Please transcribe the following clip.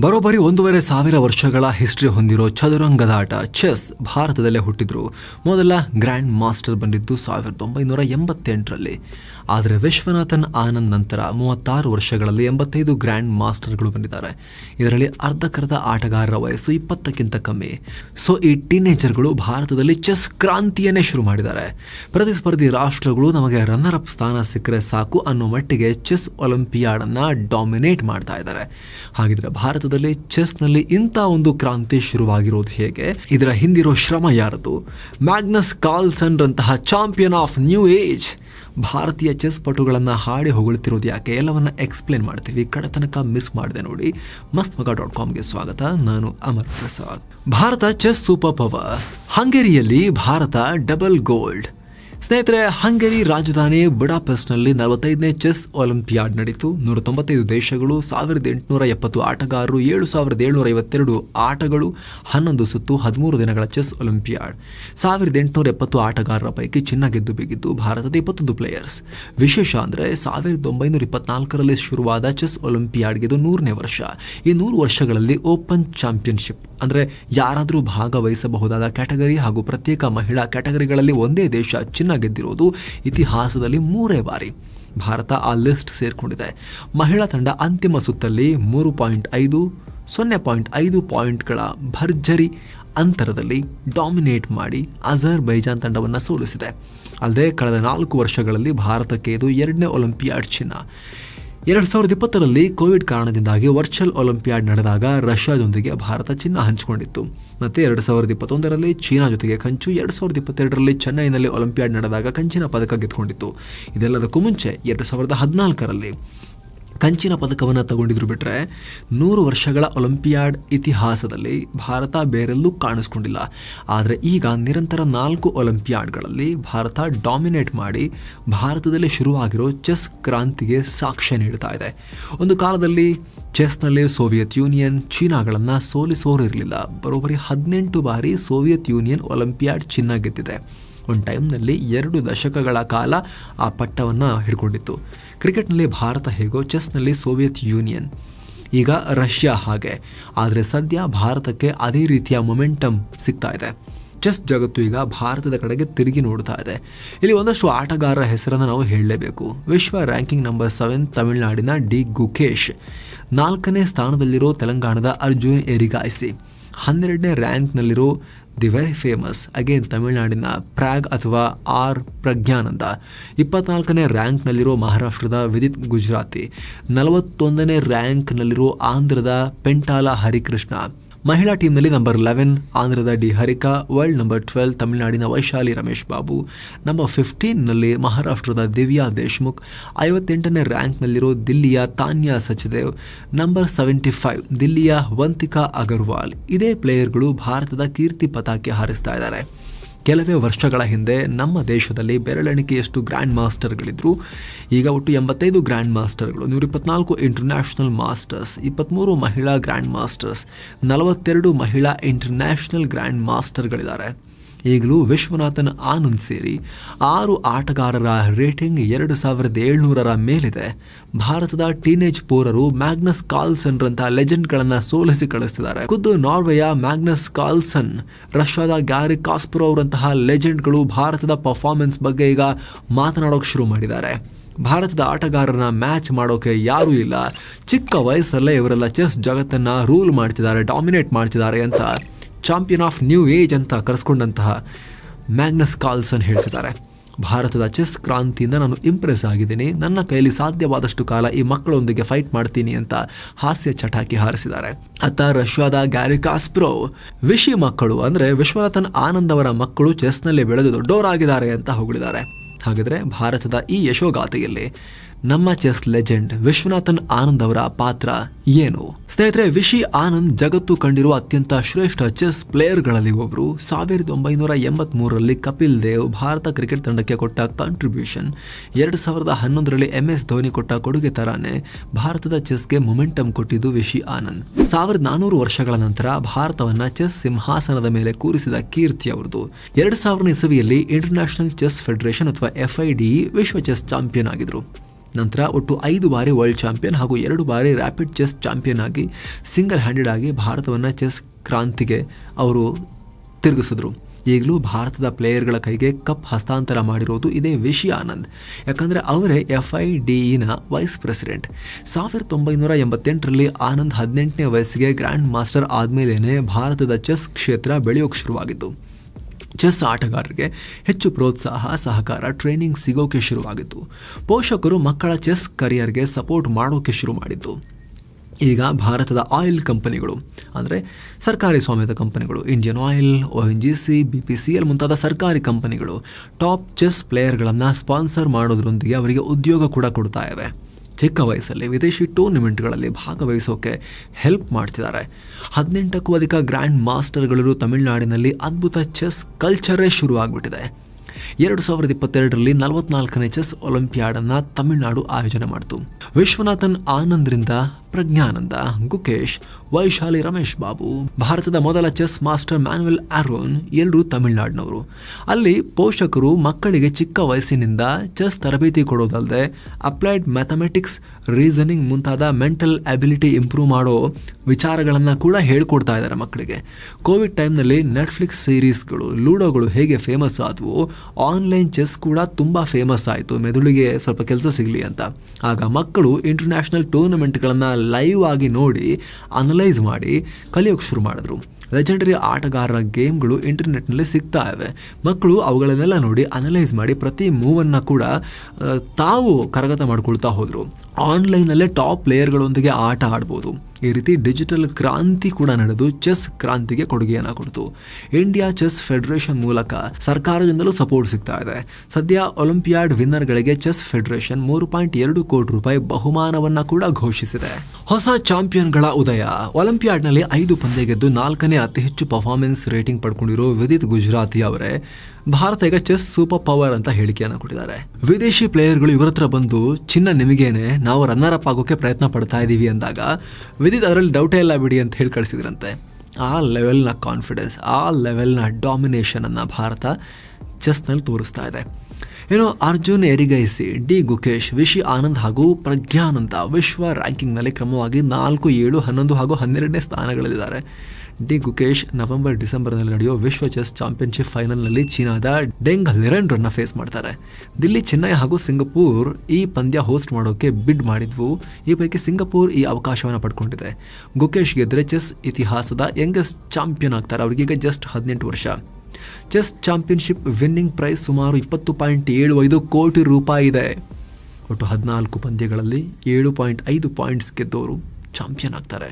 ಬರೋಬ್ಬರಿ ಒಂದೂವರೆ ಸಾವಿರ ವರ್ಷಗಳ ಹಿಸ್ಟ್ರಿ ಹೊಂದಿರೋ ಚದುರಂಗದ ಆಟ ಚೆಸ್ ಭಾರತದಲ್ಲೇ ಹುಟ್ಟಿದ್ರು. ಮೊದಲ ಗ್ರ್ಯಾಂಡ್ ಮಾಸ್ಟರ್ ಬಂದಿದ್ದು ಸಾವಿರದ ಒಂಬೈನೂರ ಎಂಬತ್ತೆಂಟರಲ್ಲಿ. ಆದರೆ ವಿಶ್ವನಾಥನ್ ಆನಂದ್ ನಂತರ ಮೂವತ್ತಾರು ವರ್ಷಗಳಲ್ಲಿ ಎಂಬತ್ತೈದು ಗ್ರ್ಯಾಂಡ್ ಮಾಸ್ಟರ್ಗಳು ಬಂದಿದ್ದಾರೆ. ಇದರಲ್ಲಿ ಅರ್ಧಕರ್ಧ ಆಟಗಾರರ ವಯಸ್ಸು ಇಪ್ಪತ್ತಕ್ಕಿಂತ ಕಮ್ಮಿ. ಸೊ, ಈ ಟೀನೇಜರ್ಗಳು ಭಾರತದಲ್ಲಿ ಚೆಸ್ ಕ್ರಾಂತಿಯನ್ನೇ ಶುರು ಮಾಡಿದ್ದಾರೆ. ಪ್ರತಿಸ್ಪರ್ಧಿ ರಾಷ್ಟ್ರಗಳು ನಮಗೆ ರನ್ನರ್ ಅಪ್ ಸ್ಥಾನ ಸಿಕ್ಕರೆ ಸಾಕು ಅನ್ನೋ ಮಟ್ಟಿಗೆ ಚೆಸ್ ಒಲಿಂಪಿಯಾಡನ್ನು ಡಾಮಿನೇಟ್ ಮಾಡ್ತಾ ಇದ್ದಾರೆ. ಹಾಗಿದ್ರೆ ಭಾರತದಲ್ಲಿ ಚೆಸ್ನಲ್ಲಿ ಇಂಥ ಒಂದು ಕ್ರಾಂತಿ ಶುರುವಾಗಿರೋದು ಹೇಗೆ? ಇದರ ಹಿಂದಿರೋ ಶ್ರಮ ಯಾರದು? ಮ್ಯಾಗ್ನಸ್ ಕಾರ್ಲ್ಸನ್ ರಂತಹ ಚಾಂಪಿಯನ್ ಆಫ್ ನ್ಯೂ ಏಜ್ ಭಾರತೀಯ ಚೆಸ್ ಪಟುಗಳನ್ನು ಹಾಡಿ ಹೊಗಳ್ತಿರೋದು ಯಾಕೆ? ಎಲ್ಲವನ್ನ ಎಕ್ಸ್ಪ್ಲೇನ್ ಮಾಡ್ತೀವಿ. ಕಡೆ ತನಕ ಮಿಸ್ ಮಾಡಿದೆ ನೋಡಿ. ಮಸ್ತ್ ಮಗ ಡಾಟ್ ಕಾಮ್ಗೆ ಸ್ವಾಗತ. ನಾನು Amar Prasad. Bharata chess super power. ಹಂಗೇರಿಯಲ್ಲಿ Bharat double gold. ಸ್ನೇಹಿತರೆ, ಹಂಗೇರಿ ರಾಜಧಾನಿ ಬುಡಾಪೆಸ್ಟ್ನಲ್ಲಿ ನಲವತ್ತೈದನೇ ಚೆಸ್ ಒಲಿಂಪಿಯಾಡ್ ನಡೀತು. ನೂರ ತೊಂಬತ್ತೈದು ದೇಶಗಳು, ಸಾವಿರದ ಎಂಟುನೂರ ಎಪ್ಪತ್ತು ಆಟಗಾರರು, ಏಳು ಸಾವಿರದ ಏಳುನೂರ ಐವತ್ತೆರಡು ಆಟಗಳು, ಹನ್ನೊಂದು ಸುತ್ತು ಹದಿಮೂರು ದಿನಗಳ ಚೆಸ್ ಒಲಿಂಪಿಯಾಡ್. ಸಾವಿರದ ಎಂಟುನೂರ ಎಪ್ಪತ್ತು ಆಟಗಾರರ ಪೈಕಿ ಚಿನ್ನ ಗೆದ್ದು ಬಿಗಿದ್ದು ಭಾರತದ ಇಪ್ಪತ್ತೊಂದು ಪ್ಲೇಯರ್ಸ್. ವಿಶೇಷ ಅಂದರೆ, ಸಾವಿರದ ಒಂಬೈನೂರ ಇಪ್ಪತ್ನಾಲ್ಕರಲ್ಲಿ ಶುರುವಾದ ಚೆಸ್ ಒಲಿಂಪಿಯಾಡ್ಗೆ ಇದು ನೂರನೇ ವರ್ಷ. ಈ ನೂರು ವರ್ಷಗಳಲ್ಲಿ ಓಪನ್ ಚಾಂಪಿಯನ್ಶಿಪ್ ಅಂದರೆ ಯಾರಾದರೂ ಭಾಗವಹಿಸಬಹುದಾದ ಕ್ಯಾಟಗರಿ ಹಾಗೂ ಪ್ರತ್ಯೇಕ ಮಹಿಳಾ ಕ್ಯಾಟಗರಿಗಳಲ್ಲಿ ಒಂದೇ ದೇಶ ಚಿನ್ನ ಗೆದ್ದಿರೋದು ಇತಿಹಾಸದಲ್ಲಿ ಮೂರೇ ಬಾರಿ. ಭಾರತ ಆ ಲಿಸ್ಟ್ ಸೇರಿಕೊಂಡಿದೆ. ಮಹಿಳಾ ತಂಡ ಅಂತಿಮ ಸುತ್ತಲ್ಲಿ ಮೂರು ಪಾಯಿಂಟ್ ಐದು, ಸೊನ್ನೆ ಪಾಯಿಂಟ್ ಐದು ಪಾಯಿಂಟ್ಗಳ ಭರ್ಜರಿ ಅಂತರದಲ್ಲಿ ಡಾಮಿನೇಟ್ ಮಾಡಿ ಅಜರ್ ಬೈಜಾನ್ ತಂಡವನ್ನು ಸೋಲಿಸಿದೆ. ಅಲ್ಲದೆ ಕಳೆದ ನಾಲ್ಕು ವರ್ಷಗಳಲ್ಲಿ ಭಾರತಕ್ಕೆ ಇದು ಎರಡನೇ ಒಲಿಂಪಿಯಾಡ್ ಚಿನ್ನ. ಎರಡು ಸಾವಿರದ ಇಪ್ಪತ್ತರಲ್ಲಿ ಕೋವಿಡ್ ಕಾರಣದಿಂದಾಗಿ ವರ್ಚುವಲ್ ಒಲಿಂಪಿಯಾಡ್ ನಡೆದಾಗ ರಷ್ಯಾದೊಂದಿಗೆ ಭಾರತ ಚಿನ್ನ ಹಂಚಿಕೊಂಡಿತ್ತು. ಮತ್ತೆ ಎರಡು ಸಾವಿರದ ಇಪ್ಪತ್ತೊಂದರಲ್ಲಿ ಚೀನಾ ಜೊತೆಗೆ ಕಂಚು, ಎರಡು ಸಾವಿರದ ಇಪ್ಪತ್ತೆರಡರಲ್ಲಿ ಚೆನ್ನೈನಲ್ಲಿ ಒಲಿಂಪಿಯಾಡ್ ನಡೆದಾಗ ಕಂಚಿನ ಪದಕ ಗೆದ್ದುಕೊಂಡಿತ್ತು. ಇದೆಲ್ಲದಕ್ಕೂ ಮುಂಚೆ ಎರಡು ಸಾವಿರದ ಹದಿನಾಲ್ಕರಲ್ಲಿ. ಕಂಚಿನ ಪದಕವನ್ನು ತಗೊಂಡಿದ್ರು ಬಿಟ್ಟರೆ ನೂರು ವರ್ಷಗಳ ಒಲಿಂಪಿಯಾಡ್ ಇತಿಹಾಸದಲ್ಲಿ ಭಾರತ ಬೇರೆಲ್ಲೂ ಕಾಣಿಸ್ಕೊಂಡಿಲ್ಲ. ಆದರೆ ಈಗ ನಿರಂತರ ನಾಲ್ಕು ಒಲಿಂಪಿಯಾಡ್ಗಳಲ್ಲಿ ಭಾರತ ಡಾಮಿನೇಟ್ ಮಾಡಿ ಭಾರತದಲ್ಲಿ ಶುರುವಾಗಿರೋ ಚೆಸ್ ಕ್ರಾಂತಿಗೆ ಸಾಕ್ಷ್ಯ ನೀಡ್ತಾ ಇದೆ. ಒಂದು ಕಾಲದಲ್ಲಿ ಚೆಸ್ನಲ್ಲಿ ಸೋವಿಯತ್ ಯೂನಿಯನ್ ಚೀನಾಗಳನ್ನು ಸೋಲಿಸೋರಿರಲಿಲ್ಲ. ಬರೋಬ್ಬರಿ ಹದಿನೆಂಟು ಬಾರಿ ಸೋವಿಯತ್ ಯೂನಿಯನ್ ಒಲಿಂಪಿಯಾಡ್ ಚಿನ್ನ ಗೆದ್ದಿದೆ. ಒಂದು ಟೈಮ್ನಲ್ಲಿ ಎರಡು ದಶಕಗಳ ಕಾಲ ಆ ಪಟ್ಟವನ್ನು ಹಿಡ್ಕೊಂಡಿತ್ತು. ಕ್ರಿಕೆಟ್ನಲ್ಲಿ ಭಾರತ ಹೇಗೋ ಚೆಸ್ನಲ್ಲಿ ಸೋವಿಯತ್ ಯೂನಿಯನ್, ಈಗ ರಷ್ಯಾ ಹಾಗೆ. ಆದರೆ ಸದ್ಯ ಭಾರತಕ್ಕೆ ಅದೇ ರೀತಿಯ ಮೊಮೆಂಟಮ್ ಸಿಗ್ತಾ ಇದೆ. ಚೆಸ್ ಜಗತ್ತು ಈಗ ಭಾರತದ ಕಡೆಗೆ ತಿರುಗಿ ನೋಡ್ತಾ ಇದೆ. ಇಲ್ಲಿ ಒಂದಷ್ಟು ಆಟಗಾರರ ಹೆಸರನ್ನು ನಾವು ಹೇಳಲೇಬೇಕು. ವಿಶ್ವ ರ್ಯಾಂಕಿಂಗ್ ನಂಬರ್ ಸೆವೆನ್ ತಮಿಳುನಾಡಿನ ಡಿ ಗುಕೇಶ್. ನಾಲ್ಕನೇ ಸ್ಥಾನದಲ್ಲಿರೋ ತೆಲಂಗಾಣದ ಅರ್ಜುನ್ ಎರಿಗಾಯ್ಸಿ. ಹನ್ನೆರಡನೇ ರ್ಯಾಂಕ್ನಲ್ಲಿರೋ ದಿ ವೆರಿ ಫೇಮಸ್, ಅಗೇನ್ ತಮಿಳುನಾಡಿನ ಪ್ರಾಗ್ ಅಥವಾ ಆರ್ ಪ್ರಜ್ಞಾನಂದ. ಇಪ್ಪತ್ನಾಲ್ಕನೇ ರ್ಯಾಂಕ್ನಲ್ಲಿರೋ ಮಹಾರಾಷ್ಟ್ರದ ವಿದಿತ್ ಗುಜರಾತಿ. ನಲವತ್ತೊಂದನೇ ರ್ಯಾಂಕ್ನಲ್ಲಿರೋ ಆಂಧ್ರದ ಪೆಂಟಾಲ ಹರಿಕೃಷ್ಣ. ಮಹಿಳಾ ಟೀಮ್ನಲ್ಲಿ ನಂಬರ್ ಲೆವೆನ್ ಆಂಧ್ರದ D Harika world number twelve ತಮಿಳುನಾಡಿನ ವೈಶಾಲಿ ರಮೇಶ್ ಬಾಬು. ನಂಬರ್ ಫಿಫ್ಟೀನ್ನಲ್ಲಿ ಮಹಾರಾಷ್ಟ್ರದ ದಿವ್ಯಾ ದೇಶ್ಮುಖ್. ಐವತ್ತೆಂಟನೇ ರ್ಯಾಂಕ್ನಲ್ಲಿರೋ ದಿಲ್ಲಿಯ Tania Sachdev number seventy five ದಿಲ್ಲಿಯ ವಂತಿಕಾ ಅಗರ್ವಾಲ್. ಇದೇ ಪ್ಲೇಯರ್ಗಳು ಭಾರತದ ಕೀರ್ತಿ ಪತಾಕೆ ಹಾರಿಸ್ತಾ ಇದ್ದಾರೆ. ಕೆಲವೇ ವರ್ಷಗಳ ಹಿಂದೆ ನಮ್ಮ ದೇಶದಲ್ಲಿ ಬೆರಳೆಣಿಕೆಯಷ್ಟು ಗ್ರ್ಯಾಂಡ್ ಮಾಸ್ಟರ್ಗಳಿದ್ರು. ಈಗ ಒಟ್ಟು ಎಂಬತ್ತೈದು ಗ್ರ್ಯಾಂಡ್ ಮಾಸ್ಟರ್ಗಳು ನೂರ ಇಪ್ಪತ್ನಾಲ್ಕು ಇಂಟರ್ನ್ಯಾಷನಲ್ ಮಾಸ್ಟರ್ಸ್ ಇಪ್ಪತ್ತ್ಮೂರು ಮಹಿಳಾ ಗ್ರ್ಯಾಂಡ್ ಮಾಸ್ಟರ್ಸ್, ನಲವತ್ತೆರಡು ಮಹಿಳಾ ಇಂಟರ್ನ್ಯಾಷನಲ್ ಗ್ರ್ಯಾಂಡ್ ಮಾಸ್ಟರ್ಗಳಿದ್ದಾರೆ. ಈಗಲೂ ವಿಶ್ವನಾಥನ್ ಆನಂದ್ ಸೇರಿ ಆರು ಆಟಗಾರರ ರೇಟಿಂಗ್ ಎರಡು ಸಾವಿರದ ಏಳ್ನೂರರ ಮೇಲಿದೆ. ಭಾರತದ ಟೀನೇಜ್ ಪೋರರು ಮ್ಯಾಗ್ನಸ್ ಕಾರ್ಲ್ಸನ್ ರಂತಹ ಲೆಜೆಂಡ್ಗಳನ್ನು ಸೋಲಿಸಿ ಕಳಿಸ್ತಿದ್ದಾರೆ. ಖುದ್ದು ನಾರ್ವೆಯ ಮ್ಯಾಗ್ನಸ್ ಕಾಲ್ಸನ್ ರಷ್ಯಾದ ಗ್ಯಾರಿ ಕಾಸ್ಪರೋವ್ರಂತಹ ಲೆಜೆಂಡ್ಗಳು ಭಾರತದ ಪರ್ಫಾರ್ಮೆನ್ಸ್ ಬಗ್ಗೆ ಈಗ ಮಾತನಾಡೋಕೆ ಶುರು ಮಾಡಿದ್ದಾರೆ. ಭಾರತದ ಆಟಗಾರರನ್ನ ಮ್ಯಾಚ್ ಮಾಡೋಕೆ ಯಾರೂ ಇಲ್ಲ. ಚಿಕ್ಕ ವಯಸ್ಸಲ್ಲೇ ಇವರೆಲ್ಲ ಚೆಸ್ ಜಗತ್ತನ್ನ ರೂಲ್ ಮಾಡ್ತಿದ್ದಾರೆ, ಡಾಮಿನೇಟ್ ಮಾಡ್ತಿದ್ದಾರೆ ಅಂತ. ಚಾಂಪಿಯನ್ ಆಫ್ ನ್ಯೂ ಏಜ್ ಅಂತ ಕರೆಸ್ಕೊಂಡಂತಹ ಮ್ಯಾಗ್ನಸ್ ಕಾರ್ಲ್ಸನ್ ಹೇಳ್ತಿದ್ದಾರೆ. ಭಾರತದ ಚೆಸ್ ಕ್ರಾಂತಿಯಿಂದ ನಾನು ಇಂಪ್ರೆಸ್ ಆಗಿದ್ದೀನಿ. ನನ್ನ ಕೈಯಲ್ಲಿ ಸಾಧ್ಯವಾದಷ್ಟು ಕಾಲ ಈ ಮಕ್ಕಳೊಂದಿಗೆ ಫೈಟ್ ಮಾಡ್ತೀನಿ ಅಂತ ಹಾಸ್ಯ ಚಟಾಕಿ ಹಾರಿಸಿದ್ದಾರೆ. ಅತ್ತ ರಷ್ಯಾದ ಗ್ಯಾರಿ ಕಾಸ್ಪ್ರೋ ವಿಶಿ ಮಕ್ಕಳು ಅಂದರೆ ವಿಶ್ವನಾಥನ್ ಆನಂದ್ ಅವರ ಮಕ್ಕಳು ಚೆಸ್ನಲ್ಲಿ ಬೆಳೆದು ದೊಡ್ಡವರಾಗಿದ್ದಾರೆ ಅಂತ ಹೊಗಳಿದ್ದಾರೆ. ಹಾಗಿದ್ರೆ ಭಾರತದ ಈ ಯಶೋಗಾಥೆಯಲ್ಲಿ ನಮ್ಮ ಚೆಸ್ ಲೆಜೆಂಡ್ ವಿಶ್ವನಾಥನ್ ಆನಂದ್ ಅವರ ಪಾತ್ರ ಏನು? ಸ್ನೇಹಿತರೆ, ವಿಶಿ ಆನಂದ್ ಜಗತ್ತು ಕಂಡಿರುವ ಅತ್ಯಂತ ಶ್ರೇಷ್ಠ ಚೆಸ್ ಪ್ಲೇಯರ್ಗಳಲ್ಲಿ ಒಬ್ಬರು ಸಾವಿರದ ಒಂಬೈನೂರ ಎಂಬತ್ ಮೂರರಲ್ಲಿ ಕಪಿಲ್ ದೇವ್ ಭಾರತ ಕ್ರಿಕೆಟ್ ತಂಡಕ್ಕೆ ಕೊಟ್ಟ ಕಾಂಟ್ರಿಬ್ಯೂಷನ್ ಎರಡು ಸಾವಿರದ ಹನ್ನೊಂದರಲ್ಲಿ ಎಂ ಎಸ್ ಧೋನಿ ಕೊಟ್ಟ ಕೊಡುಗೆ ತರಾನೇ ಭಾರತದ ಚೆಸ್ಗೆ ಮೊಮೆಂಟಮ್ ಕೊಟ್ಟಿದ್ದು ವಿಶಿ ಆನಂದ್. ಸಾವಿರದ ನಾನೂರು ವರ್ಷಗಳ ನಂತರ ಭಾರತವನ್ನ ಚೆಸ್ ಸಿಂಹಾಸನದ ಮೇಲೆ ಕೂರಿಸಿದ ಕೀರ್ತಿ ಅವರದು ಎರಡು ಸಾವಿರದ ಇಸವಿಯಲ್ಲಿ ಇಂಟರ್ನ್ಯಾಷನಲ್ ಚೆಸ್ ಫೆಡರೇಷನ್ ಅಥವಾ ಎಫ್ಐಡಿ ವಿಶ್ವ ಚೆಸ್ ಚಾಂಪಿಯನ್ ಆಗಿದ್ರು. ನಂತರ ಒಟ್ಟು ಐದು ಬಾರಿ ವರ್ಲ್ಡ್ ಚಾಂಪಿಯನ್ ಹಾಗೂ ಎರಡು ಬಾರಿ ರ್ಯಾಪಿಡ್ ಚೆಸ್ ಚಾಂಪಿಯನ್ ಆಗಿ ಸಿಂಗಲ್ ಹ್ಯಾಂಡೆಡ್ ಆಗಿ ಭಾರತವನ್ನು ಚೆಸ್ ಕ್ರಾಂತಿಗೆ ಅವರು ತಿರುಗಿಸಿದ್ರು. ಈಗಲೂ ಭಾರತದ ಪ್ಲೇಯರ್ಗಳ ಕೈಗೆ ಕಪ್ ಹಸ್ತಾಂತರ ಮಾಡಿರೋದು ಇದೇ ವಿಷಯ, ಆನಂದ್. ಯಾಕಂದರೆ ಅವರೇ ಎಫ್ ಐ ಡಿ ಇನ ವೈಸ್ ಪ್ರೆಸಿಡೆಂಟ್ ಸಾವಿರದ ಒಂಬೈನೂರ ಎಂಬತ್ತೆಂಟರಲ್ಲಿ ಆನಂದ್ ಹದಿನೆಂಟನೇ ವಯಸ್ಸಿಗೆ ಗ್ರ್ಯಾಂಡ್ ಮಾಸ್ಟರ್ ಆದಮೇಲೇ ಭಾರತದ ಚೆಸ್ ಕ್ಷೇತ್ರ ಬೆಳೆಯೋಕೆ ಶುರುವಾಗಿತ್ತು. ಚೆಸ್ ಆಟಗಾರರಿಗೆ ಹೆಚ್ಚು ಪ್ರೋತ್ಸಾಹ, ಸಹಕಾರ ಟ್ರೈನಿಂಗ್ ಸಿಗೋಕೆ ಶುರುವಾಗಿತ್ತು. ಪೋಷಕರು ಮಕ್ಕಳ ಚೆಸ್ ಕರಿಯರ್ಗೆ ಸಪೋರ್ಟ್ ಮಾಡೋಕೆ ಶುರು ಮಾಡಿದ್ದು. ಈಗ ಭಾರತದ ಆಯಿಲ್ ಕಂಪನಿಗಳು, ಅಂದರೆ ಸರ್ಕಾರಿ ಸ್ವಾಮ್ಯದ ಕಂಪನಿಗಳು Indian oil O N G C B P C L ಮುಂತಾದ ಸರ್ಕಾರಿ ಕಂಪನಿಗಳು ಟಾಪ್ ಚೆಸ್ ಪ್ಲೇಯರ್ಗಳನ್ನು ಸ್ಪಾನ್ಸರ್ ಮಾಡೋದ್ರೊಂದಿಗೆ ಅವರಿಗೆ ಉದ್ಯೋಗ ಕೂಡ ಕೊಡ್ತಾ ಇವೆ. ಚಿಕ್ಕ ವಯಸ್ಸಲ್ಲಿ ವಿದೇಶಿ ಟೂರ್ನಿಮೆಂಟ್ಗಳಲ್ಲಿ ಭಾಗವಹಿಸೋಕೆ ಹೆಲ್ಪ್ ಮಾಡ್ತಿದ್ದಾರೆ. ಹದಿನೆಂಟಕ್ಕೂ ಅಧಿಕ ಗ್ರ್ಯಾಂಡ್ ಮಾಸ್ಟರ್ಗಳು ತಮಿಳುನಾಡಿನಲ್ಲಿ ಅದ್ಭುತ ಚೆಸ್ ಕಲ್ಚರೇ ಶುರುವಾಗ್ಬಿಟ್ಟಿದೆ. ಎರಡು ಸಾವಿರದ ಇಪ್ಪತ್ತೆರಡರಲ್ಲಿ ನಲವತ್ನಾಲ್ಕನೇ ಚೆಸ್ ಒಲಿಂಪಿಯಾಡನ್ನು ತಮಿಳುನಾಡು ಆಯೋಜನೆ ಮಾಡಿತು. ವಿಶ್ವನಾಥನ್ ಆನಂದ್ರಿಂದ ಪ್ರಜ್ಞಾನಂದ, ಗುಕೇಶ್, ವೈಶಾಲಿ ರಮೇಶ್ ಬಾಬು, ಭಾರತದ ಮೊದಲ ಚೆಸ್ ಮಾಸ್ಟರ್ ಮ್ಯಾನುವೆಲ್ ಆರೋನ್ ಎಲ್ಲರೂ ತಮಿಳುನಾಡಿನವರು. ಅಲ್ಲಿ ಪೋಷಕರು ಮಕ್ಕಳಿಗೆ ಚಿಕ್ಕ ವಯಸ್ಸಿನಿಂದ ಚೆಸ್ ತರಬೇತಿ ಕೊಡೋದಲ್ಲದೆ ಅಪ್ಲೈಡ್ ಮ್ಯಾಥಮೆಟಿಕ್ಸ್, ರೀಸನಿಂಗ್ ಮುಂತಾದ ಮೆಂಟಲ್ ಅಬಿಲಿಟಿ ಇಂಪ್ರೂವ್ ಮಾಡೋ ವಿಚಾರಗಳನ್ನು ಕೂಡ ಹೇಳ್ಕೊಡ್ತಾ ಇದ್ದಾರೆ ಮಕ್ಕಳಿಗೆ. ಕೋವಿಡ್ ಟೈಮ್ನಲ್ಲಿ ನೆಟ್ಫ್ಲಿಕ್ಸ್ ಸೀರೀಸ್ಗಳು, ಲೂಡೋಗಳು ಹೇಗೆ ಫೇಮಸ್ ಆದವು, ಆನ್ಲೈನ್ ಚೆಸ್ ಕೂಡ ತುಂಬ ಫೇಮಸ್ ಆಯಿತು, ಮೆದುಳಿಗೆ ಸ್ವಲ್ಪ ಕೆಲಸ ಸಿಗಲಿ ಅಂತ. ಆಗ ಮಕ್ಕಳು ಇಂಟರ್ನ್ಯಾಷನಲ್ ಟೂರ್ನಮೆಂಟ್ಗಳನ್ನು ಲೈವ್ ಆಗಿ ನೋಡಿ ಅನಲೈಸ್ ಮಾಡಿ ಕಲಿಯೋಕೆ ಶುರು ಮಾಡಿದ್ರು. ಲೆಜೆಂಡರಿ ಆಟಗಾರರ ಗೇಮ್ಗಳು ಇಂಟರ್ನೆಟ್ನಲ್ಲಿ ಸಿಗ್ತಾ ಇವೆ ಮಕ್ಕಳು ಅವುಗಳನ್ನೆಲ್ಲ ನೋಡಿ ಅನಲೈಸ್ ಮಾಡಿ ಪ್ರತಿ ಮೂವನ್ನು ಕೂಡ ತಾವು ಕರಗತ ಮಾಡ್ಕೊಳ್ತಾ ಹೋದರು. ಆನ್ಲೈನಲ್ಲೇ ಟಾಪ್ ಪ್ಲೇಯರ್ಗಳೊಂದಿಗೆ ಆಟ ಆಡ್ಬೋದು. ಈ ರೀತಿ ಡಿಜಿಟಲ್ ಕ್ರಾಂತಿ ಕೂಡ ನಡೆದು ಚೆಸ್ ಕ್ರಾಂತಿಗೆ ಕೊಡುಗೆಯನ್ನು ಕೊಡ್ತು. ಇಂಡಿಯಾ ಚೆಸ್ ಫೆಡರೇಷನ್ ಮೂಲಕ ಸರ್ಕಾರದಿಂದಲೂ ಸಪೋರ್ಟ್ ಸಿಗ್ತಾ ಇದೆ ಸದ್ಯ ಒಲಿಂಪಿಯಾಡ್ ವಿನ್ನರ್ಗಳಿಗೆ ಚೆಸ್ ಫೆಡರೇಷನ್ ಮೂರು ಪಾಯಿಂಟ್ ಎರಡು ಕೋಟಿ ರೂಪಾಯಿ ಬಹುಮಾನವನ್ನು ಕೂಡ ಘೋಷಿಸಿದೆ. ಹೊಸ ಚಾಂಪಿಯನ್ಗಳ ಉದಯ. ಒಲಿಂಪಿಯಾಡ್ನಲ್ಲಿ ಐದು ಪಂದ್ಯ ಗೆದ್ದು ನಾಲ್ಕನೇ ಅತಿ ಹೆಚ್ಚು ಪರ್ಫಾರ್ಮೆನ್ಸ್ ರೇಟಿಂಗ್ ಪಡ್ಕೊಂಡಿರೋ ವಿದಿತ್ ಗುಜರಾತಿ ಅವರೇ ಭಾರತ ಈಗ ಚೆಸ್ ಸೂಪರ್ ಪವರ್ ಅಂತ ಹೇಳಿಕೆಯನ್ನು ಕೊಟ್ಟಿದ್ದಾರೆ. ವಿದೇಶಿ ಪ್ಲೇಯರ್ಗಳು ಇವರ ಹತ್ರ ಬಂದು, ಚಿನ್ನ ನಿಮಗೇನೆ, ನಾವು ರನ್ನರ್ ಅಪ್ ಆಗೋಕೆ ಪ್ರಯತ್ನ ಪಡ್ತಾ ಇದ್ದೀವಿ ಅಂದಾಗ ವಿದಿತ್ ಅದರಲ್ಲಿ ಡೌಟೇ ಇಲ್ಲ ಬಿಡಿ ಅಂತ ಹೇಳಿ ಕಳಿಸಿದ್ರಂತೆ. ಆ ಲೆವೆಲ್ನ ಕಾನ್ಫಿಡೆನ್ಸ್ ಆ ಲೆವೆಲ್ನ ಡಾಮಿನೇಷನ್ ಅನ್ನ ಭಾರತ ಚೆಸ್ನಲ್ಲಿ ತೋರಿಸ್ತಾ ಇದೆ. ಏನೋ ಅರ್ಜುನ್ ಎರಿಗೈಸಿ, ಡಿ ಗುಕೇಶ್, ವಿಶಿ ಆನಂದ್ ಹಾಗೂ ಪ್ರಜ್ಞಾನಂದ ವಿಶ್ವ ರ್ಯಾಂಕಿಂಗ್ನಲ್ಲಿ ಕ್ರಮವಾಗಿ ನಾಲ್ಕು, ಏಳು, ಹನ್ನೊಂದು ಹಾಗೂ ಹನ್ನೆರಡನೇ ಸ್ಥಾನಗಳಲ್ಲಿದ್ದಾರೆ. ಡಿ ಗುಕೇಶ್ ನವೆಂಬರ್, ಡಿಸೆಂಬರ್ನಲ್ಲಿ ನಡೆಯುವ ವಿಶ್ವ ಚೆಸ್ ಚಾಂಪಿಯನ್ಶಿಪ್ ಫೈನಲ್ನಲ್ಲಿ ಚೀನಾದ ಡೆಂಗ್ ರನ್ನ ಫೇಸ್ ಮಾಡ್ತಾರೆ. ದಿಲ್ಲಿ, ಚೆನ್ನೈ ಹಾಗೂ ಸಿಂಗಪೂರ್ ಈ ಪಂದ್ಯ ಹೋಸ್ಟ್ ಮಾಡೋಕೆ ಬಿಡ್ ಮಾಡಿದ್ವು. ಈ ಪೈಕಿ ಸಿಂಗಪೂರ್ ಈ ಅವಕಾಶವನ್ನು ಪಡ್ಕೊಂಡಿದೆ. ಗುಕೇಶ್ ಗೆದ್ದರೆ ಚೆಸ್ ಇತಿಹಾಸದ ಯಂಗೆಸ್ಟ್ ಚಾಂಪಿಯನ್ ಆಗ್ತಾರೆ ಅವರಿಗೀಗ ಜಸ್ಟ್ ಹದಿನೆಂಟು ವರ್ಷ. ಚೆಸ್ ಚಾಂಪಿಯನ್ಶಿಪ್ ವಿನ್ನಿಂಗ್ ಪ್ರೈಸ್ ಸುಮಾರು ಇಪ್ಪತ್ತು ಪಾಯಿಂಟ್ ಏಳು ಐದು ಕೋಟಿ ರೂಪಾಯಿ ಇದೆ. ಒಟ್ಟು ಹದಿನಾಲ್ಕು ಪಂದ್ಯಗಳಲ್ಲಿ ಏಳು ಪಾಯಿಂಟ್ ಐದು ಪಾಯಿಂಟ್ಸ್ ಗೆದ್ದವರು ಚಾಂಪಿಯನ್ ಆಗ್ತಾರೆ.